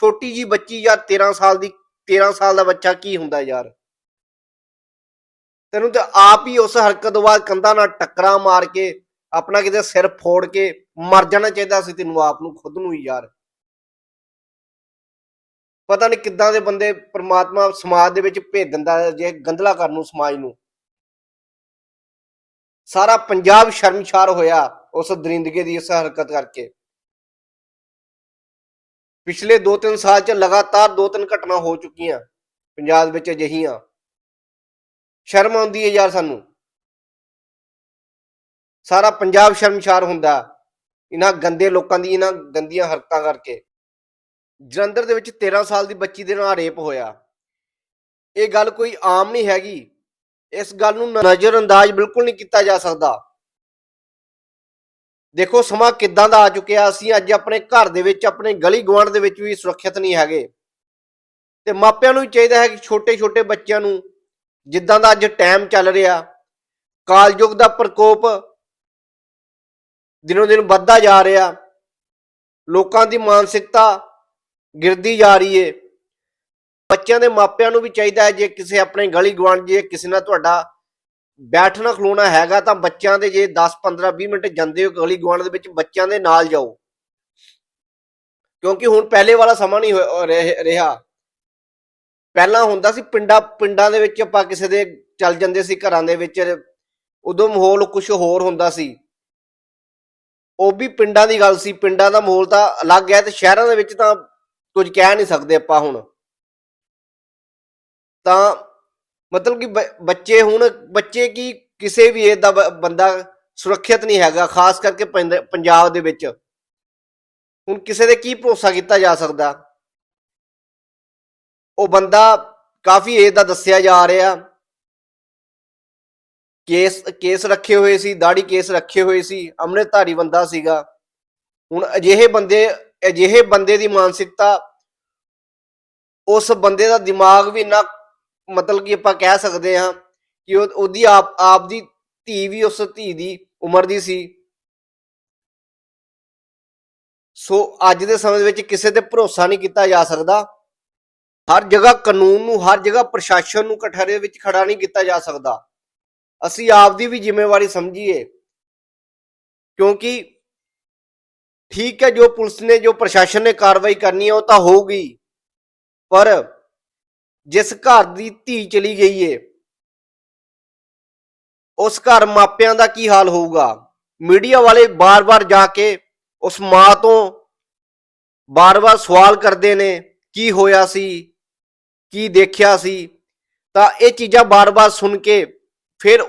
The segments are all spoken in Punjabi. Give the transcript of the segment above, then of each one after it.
ਛੋਟੀ ਜੀ ਬੱਚੀ ਯਾਰ 13 ਸਾਲ ਦੀ 13 ਸਾਲ ਦਾ ਬੱਚਾ ਕੀ ਹੁੰਦਾ ਯਾਰ? ਤੈਨੂੰ ਤੇ ਆਪ ਹੀ ਉਸ ਹਰਕਤ ਤੋਂ ਬਾਅਦ ਕੰਧਾਂ ਨਾਲ ਟੱਕਰਾਂ ਮਾਰ ਕੇ, ਆਪਣਾ ਕਿਤੇ ਸਿਰ ਫੋੜ ਕੇ ਮਰ ਜਾਣਾ ਚਾਹੀਦਾ ਸੀ ਤੈਨੂੰ ਆਪ ਨੂੰ, ਖੁਦ ਨੂੰ ਯਾਰ। ਪਤਾ ਨਹੀਂ ਕਿੱਦਾਂ ਦੇ ਬੰਦੇ ਪ੍ਰਮਾਤਮਾ ਸਮਾਜ ਦੇ ਵਿੱਚ ਭੇਜ ਦਿੰਦਾ ਜੇ ਗੰਦਲਾ ਕਰਨ ਨੂੰ, ਸਮਾਜ ਨੂੰ। ਸਾਰਾ ਪੰਜਾਬ ਸ਼ਰਮਸ਼ਾਰ ਹੋਇਆ ਉਸ ਦਰਿੰਦਗੇ ਦੀ ਇਸ ਹਰਕਤ ਕਰਕੇ। ਪਿਛਲੇ 2-3 ਸਾਲ ਚ ਲਗਾਤਾਰ 2-3 ਘਟਨਾ ਹੋ ਚੁੱਕੀਆਂ ਪੰਜਾਬ ਵਿੱਚ ਅਜਿਹੀਆਂ। ਸ਼ਰਮ ਆਉਂਦੀ ਹੈ ਯਾਰ ਸਾਨੂੰ। ਸਾਰਾ ਪੰਜਾਬ ਸ਼ਰਮਸ਼ਾਰ ਹੁੰਦਾ। ਇਹਨਾਂ ਗੰਦੇ ਲੋਕਾਂ ਦੀ, ਇਹਨਾਂ ਗੰਦੀਆਂ ਹਰਕਤਾਂ ਕਰਕੇ। ਜਲੰਧਰ ਦੇ ਵਿੱਚ 13 ਸਾਲ ਦੀ ਬੱਚੀ ਦੇ ਨਾਲ ਰੇਪ ਹੋਇਆ। ਇਹ ਗੱਲ ਕੋਈ ਆਮ ਨਹੀਂ ਹੈਗੀ। ਇਸ ਗੱਲ ਨੂੰ ਨਜ਼ਰ ਅੰਦਾਜ਼ ਬਿਲਕੁਲ ਨਹੀਂ ਕੀਤਾ ਜਾ ਸਕਦਾ। ਦੇਖੋ, ਸਮਾਂ ਕਿੱਦਾਂ ਦਾ ਆ ਚੁੱਕਿਆ? ਅਸੀਂ ਅੱਜ ਆਪਣੇ ਘਰ ਦੇ ਵਿੱਚ, ਆਪਣੇ ਗਲੀ ਗੁਆਂਢ ਦੇ ਵਿੱਚ ਵੀ ਸੁਰੱਖਿਅਤ ਨਹੀਂ ਹੈਗੇ। ਤੇ ਮਾਪਿਆਂ ਨੂੰ ਵੀ ਚਾਹੀਦਾ ਹੈ ਕਿ ਛੋਟੇ-ਛੋਟੇ ਬੱਚਿਆਂ ਨੂੰ, ਜਿੱਦਾਂ ਦਾ ਅੱਜ ਟਾਈਮ ਚੱਲ ਰਿਹਾ, ਕਾਲਯੁਗ ਦਾ ਪ੍ਰਕੋਪ ਦਿਨੋ ਦਿਨ ਵੱਧਦਾ ਜਾ ਰਿਹਾ, ਲੋਕਾਂ ਦੀ ਮਾਨਸਿਕਤਾ ਗਿਰਦੀ ਜਾ ਰਹੀ ਏ। ਬੱਚਿਆਂ ਦੇ ਮਾਪਿਆਂ ਨੂੰ ਵੀ ਚਾਹੀਦਾ ਹੈ, ਜੇ ਕਿਸੇ ਆਪਣੇ ਗਲੀ ਗੁਆਂਢ, ਜੇ ਕਿਸੇ ਨਾਲ ਤੁਹਾਡਾ ਬੈਠਣਾ ਖਲੋਣਾ ਹੈਗਾ ਤਾਂ ਬੱਚਿਆਂ ਦੇ ਜੇ 10 15 20 ਮਿੰਟ ਜਾਂਦੇ ਹੋ ਗਲੀ ਗੁਆਂਢ ਦੇ ਵਿੱਚ ਬੱਚਿਆਂ ਦੇ ਨਾਲ ਜਾਓ। ਕਿਉਂਕਿ ਹੁਣ ਪਹਿਲੇ ਵਾਲਾ ਸਮਾਂ ਨਹੀਂ ਰਿਹਾ ਪਹਿਲਾਂ ਹੁੰਦਾ ਸੀ ਪਿੰਡਾਂ ਪਿੰਡਾਂ ਦੇ ਵਿੱਚ ਆਪਾਂ ਕਿਸੇ ਦੇ ਚੱਲ ਜਾਂਦੇ ਸੀ ਘਰਾਂ ਦੇ ਵਿੱਚ, ਉਦੋਂ ਮਾਹੌਲ ਕੁਝ ਹੋਰ ਹੁੰਦਾ ਸੀ। ਉਹ ਵੀ ਪਿੰਡਾਂ ਦੀ ਗੱਲ ਸੀ, ਪਿੰਡਾਂ ਦਾ ਮਾਹੌਲ ਤਾਂ ਅਲੱਗ ਹੈ ਤੇ ਸ਼ਹਿਰਾਂ ਦੇ ਵਿੱਚ ਤਾਂ ਕੁਝ ਕਹਿ ਨਹੀਂ ਸਕਦੇ ਆਪਾਂ ਹੁਣ। ਤਾਂ ਮਤਲਬ ਕਿ ਬ- ਬੱਚੇ ਹੁਣ, ਬੱਚੇ ਕੀ ਕਿਸੇ ਵੀ ਏਜ ਦਾ ਬ- ਬੰਦਾ ਸੁਰੱਖਿਅਤ ਨਹੀਂ ਹੈਗਾ, ਖਾਸ ਕਰਕੇ ਪੰਜ- ਪੰਜਾਬ ਦੇ ਵਿੱਚ। ਹੁਣ ਕਿਸੇ ਦੇ ਕੀ ਭਰੋਸਾ ਕੀਤਾ ਜਾ ਸਕਦਾ? ਉਹ ਬੰਦਾ ਕਾਫੀ ਏਜ ਦਾ ਦੱਸਿਆ ਜਾ ਰਿਹਾ। ਕੇਸ ਕੇਸ ਰੱਖੇ ਹੋਏ ਸੀ ਦਾੜੀ ਕੇਸ ਰੱਖੇ ਹੋਏ ਸੀ, ਅੰਮ੍ਰਿਤਧਾਰੀ ਬੰਦਾ ਸੀਗਾ। ਹੁਣ ਅਜਿਹੇ ਬੰਦੇ ਅਜਿਹੇ ਬੰਦੇ ਦੀ ਮਾਨਸਿਕਤਾ, ਉਸ ਬੰਦੇ ਦਾ ਦਿਮਾਗ ਵੀ ਇੰਨਾ ਮਤਲਬ ਕਿ ਆਪਾਂ ਕਹਿ ਸਕਦੇ ਹਾਂ ਕਿ ਉਹਦੀ ਆਪ ਆਪ ਦੀ ਧੀ ਵੀ ਉਸ ਧੀ ਦੀ ਉਮਰ ਦੀ ਸੀ। ਸੋ ਅੱਜ ਦੇ ਸਮੇਂ ਵਿੱਚ ਕਿਸੇ ਤੇ ਭਰੋਸਾ ਨਹੀਂ ਕੀਤਾ ਜਾ ਸਕਦਾ। ਹਰ ਜਗ੍ਹਾ ਕਾਨੂੰਨ ਨੂੰ, ਹਰ ਜਗ੍ਹਾ ਪ੍ਰਸ਼ਾਸਨ ਨੂੰ ਕਠਹਿਰੇ ਵਿੱਚ ਖੜਾ ਨਹੀਂ ਕੀਤਾ ਜਾ ਸਕਦਾ। ਅਸੀਂ ਆਪ ਦੀ ਵੀ ਜ਼ਿੰਮੇਵਾਰੀ ਸਮਝੀਏ। ਕਿਉਂਕਿ ਠੀਕ ਹੈ, ਜੋ ਪੁਲਿਸ ਨੇ, ਜੋ ਪ੍ਰਸ਼ਾਸਨ ਨੇ ਕਾਰਵਾਈ ਕਰਨੀ ਹੈ, ਉਹ ਤਾਂ ਹੋਊਗੀ। ਪਰ ਜਿਸ ਘਰ ਦੀ ਧੀ ਚਲੀ ਗਈ ਏ, ਉਸ ਘਰ ਮਾਪਿਆਂ ਦਾ ਕੀ ਹਾਲ ਹੋਊਗਾ? ਮੀਡੀਆ ਵਾਲੇ ਬਾਰ-ਬਾਰ ਜਾ ਕੇ ਉਸ ਮਾਂ ਤੋਂ ਬਾਰ-ਬਾਰ ਸਵਾਲ ਕਰਦੇ ਨੇ, ਕੀ ਹੋਇਆ ਸੀ? ਕੀ ਦੇਖਿਆ ਸੀ? ਤਾਂ ਇਹ ਚੀਜ਼ਾਂ ਬਾਰ-ਬਾਰ ਸੁਣ ਕੇ ਫਿਰ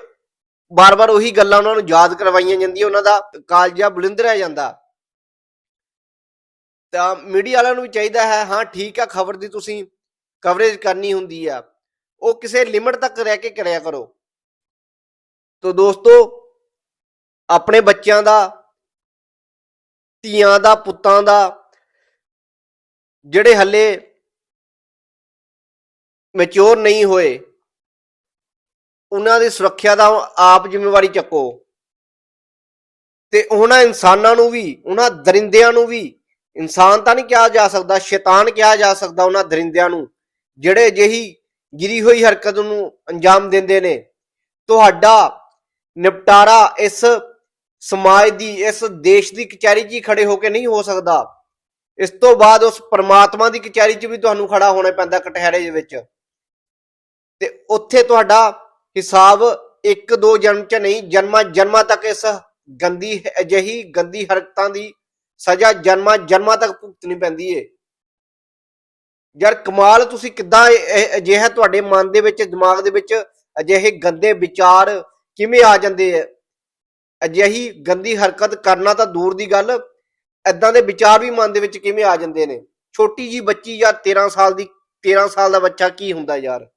ਬਾਰ-ਬਾਰ ਉਹੀ ਗੱਲਾਂ ਉਹਨਾਂ ਨੂੰ ਯਾਦ ਕਰਵਾਈਆਂ ਜਾਂਦੀਆਂ, ਉਹਨਾਂ ਦਾ ਕਾਲਜਾ ਬੁਲੰਦ ਰਹਿ ਜਾਂਦਾ। ਤਾਂ ਮੀਡੀਆ ਵਾਲਿਆਂ ਨੂੰ ਵੀ ਚਾਹੀਦਾ ਹੈ, ਹਾਂ, ਠੀਕ ਆ, ਖਬਰ ਦੀ ਤੁਸੀਂ ਕਵਰੇਜ ਕਰਨੀ ਹੁੰਦੀ ਆ, ਉਹ ਕਿਸੇ ਲਿਮਟ ਤੱਕ ਰਹਿ ਕੇ ਕਰਿਆ ਕਰੋ। ਤੋ ਦੋਸਤੋ, ਆਪਣੇ ਬੱਚਿਆਂ ਦਾ, ਧੀਆਂ ਦਾ, ਪੁੱਤਾਂ ਦਾ, ਜਿਹੜੇ ਹੱਲੇ ਮੈਚੁਰ ਨਹੀਂ ਹੋਏ, ਉਹਨਾਂ ਦੀ ਸੁਰੱਖਿਆ ਦਾ ਆਪ ਜ਼ਿੰਮੇਵਾਰੀ ਚੱਕੋ। ਤੇ ਉਹਨਾਂ ਇਨਸਾਨਾਂ ਨੂੰ ਵੀ, ਉਹਨਾਂ ਦਰਿੰਦਿਆਂ ਨੂੰ ਵੀ, ਇਨਸਾਨ ਤਾਂ ਨਹੀਂ ਕਿਹਾ ਜਾ ਸਕਦਾ, ਸ਼ੈਤਾਨ ਕਿਹਾ ਜਾ ਸਕਦਾ ਉਹਨਾਂ ਦਰਿੰਦਿਆਂ ਨੂੰ। ਜਿਹੜੇ ਅਜਿਹੀ ਗਿਰੀ ਹੋਈ ਹਰਕਤ ਨੂੰ ਅੰਜਾਮ ਦਿੰਦੇ ਨੇ, ਤੁਹਾਡਾ ਨਿਪਟਾਰਾ ਇਸ ਸਮਾਜ ਦੀ, ਇਸ ਦੇਸ਼ ਦੀ ਕਚਹਿਰੀ 'ਚ ਖੜੇ ਹੋ ਕੇ ਨਹੀਂ ਹੋ ਸਕਦਾ। ਇਸ ਤੋਂ ਬਾਅਦ ਉਸ ਪਰਮਾਤਮਾ ਦੀ ਕਚਹਿਰੀ 'ਚ ਵੀ ਤੁਹਾਨੂੰ ਖੜਾ ਹੋਣਾ ਪੈਂਦਾ ਕਟਹਿਰੇ ਦੇ ਵਿੱਚ। ਤੇ ਉੱਥੇ ਤੁਹਾਡਾ ਹਿਸਾਬ ਇੱਕ ਦੋ ਜਨਮ 'ਚ ਨਹੀਂ, ਜਨਮਾਂ ਜਨਮਾਂ ਤੱਕ ਇਸ ਗੰਦੀ, ਅਜਿਹੀ ਗੰਦੀ ਹਰਕਤਾਂ ਦੀ ਸਜ਼ਾ ਜਨਮਾਂ ਜਨਮਾਂ ਤੱਕ ਭੁਗਤਣੀ ਪੈਂਦੀ ਏ। ਯਾਰ ਕਮਾਲ, ਤੁਸੀਂ ਕਿੱਦਾਂ ਇਹ- ਅਜਿਹਾ ਤੁਹਾਡੇ ਮਨ ਦੇ ਵਿੱਚ, ਦਿਮਾਗ ਦੇ ਵਿੱਚ ਅਜਿਹੇ ਗੰਦੇ ਵਿਚਾਰ ਕਿਵੇਂ ਆ ਜਾਂਦੇ ਆ? ਅਜਿਹੀ ਗੰਦੀ ਹਰਕਤ ਕਰਨਾ ਤਾਂ ਦੂਰ ਦੀ ਗੱਲ ਐਦਾਂ ਦੇ ਵਿਚਾਰ ਵੀ ਮਨ ਦੇ ਵਿੱਚ ਕਿਵੇਂ ਆ ਜਾਂਦੇ ਨੇ? ਛੋਟੀ ਜੀ ਬੱਚੀ ਯਾਰ 13 ਸਾਲ ਦੀ 13 ਸਾਲ ਦਾ ਬੱਚਾ ਕੀ ਹੁੰਦਾ ਯਾਰ?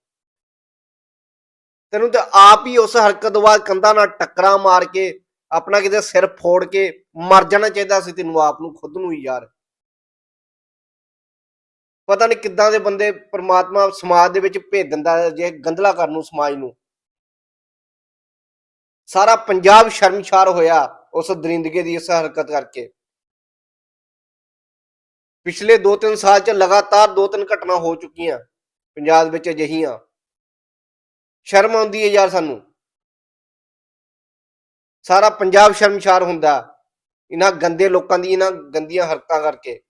ਤੈਨੂੰ ਤਾਂ ਆਪ ਹੀ ਉਸ ਹਰਕਤ ਤੋਂ ਬਾਅਦ ਕੰਧਾਂ ਨਾਲ ਟੱਕਰਾਂ ਮਾਰ ਕੇ, ਆਪਣਾ ਕਿਤੇ ਸਿਰ ਫੋੜ ਕੇ ਮਰ ਜਾਣਾ ਚਾਹੀਦਾ ਸੀ ਤੈਨੂੰ ਆਪ ਨੂੰ, ਖੁਦ ਨੂੰ ਹੀ ਯਾਰ। ਪਤਾ ਨਹੀਂ ਕਿੱਦਾਂ ਦੇ ਬੰਦੇ ਪ੍ਰਮਾਤਮਾ ਸਮਾਜ ਦੇ ਵਿੱਚ ਭੇਜ ਦਿੰਦਾ ਹੈ, ਜੇ ਗੰਦਲਾ ਕਰਨ ਨੂੰ ਸਮਾਜ ਨੂੰ। ਸਾਰਾ ਪੰਜਾਬ ਸ਼ਰਮਸ਼ਾਰ ਹੋਇਆ ਉਸ ਦਰਿੰਦਗੇ ਦੀ ਇਸ ਹਰਕਤ ਕਰਕੇ। ਪਿਛਲੇ 2-3 ਸਾਲ ਚ ਲਗਾਤਾਰ 2-3 ਘਟਨਾ ਹੋ ਚੁੱਕੀਆਂ ਪੰਜਾਬ ਵਿੱਚ ਅਜਿਹੀਆਂ। ਸ਼ਰਮ ਆਉਂਦੀ ਹੈ ਯਾਰ ਸਾਨੂੰ। ਸਾਰਾ ਪੰਜਾਬ ਸ਼ਰਮਸ਼ਾਰ ਹੁੰਦਾ। ਇਹਨਾਂ ਗੰਦੇ ਲੋਕਾਂ ਦੀ, ਇਹਨਾਂ ਗੰਦੀਆਂ ਹਰਕਤਾਂ ਕਰਕੇ।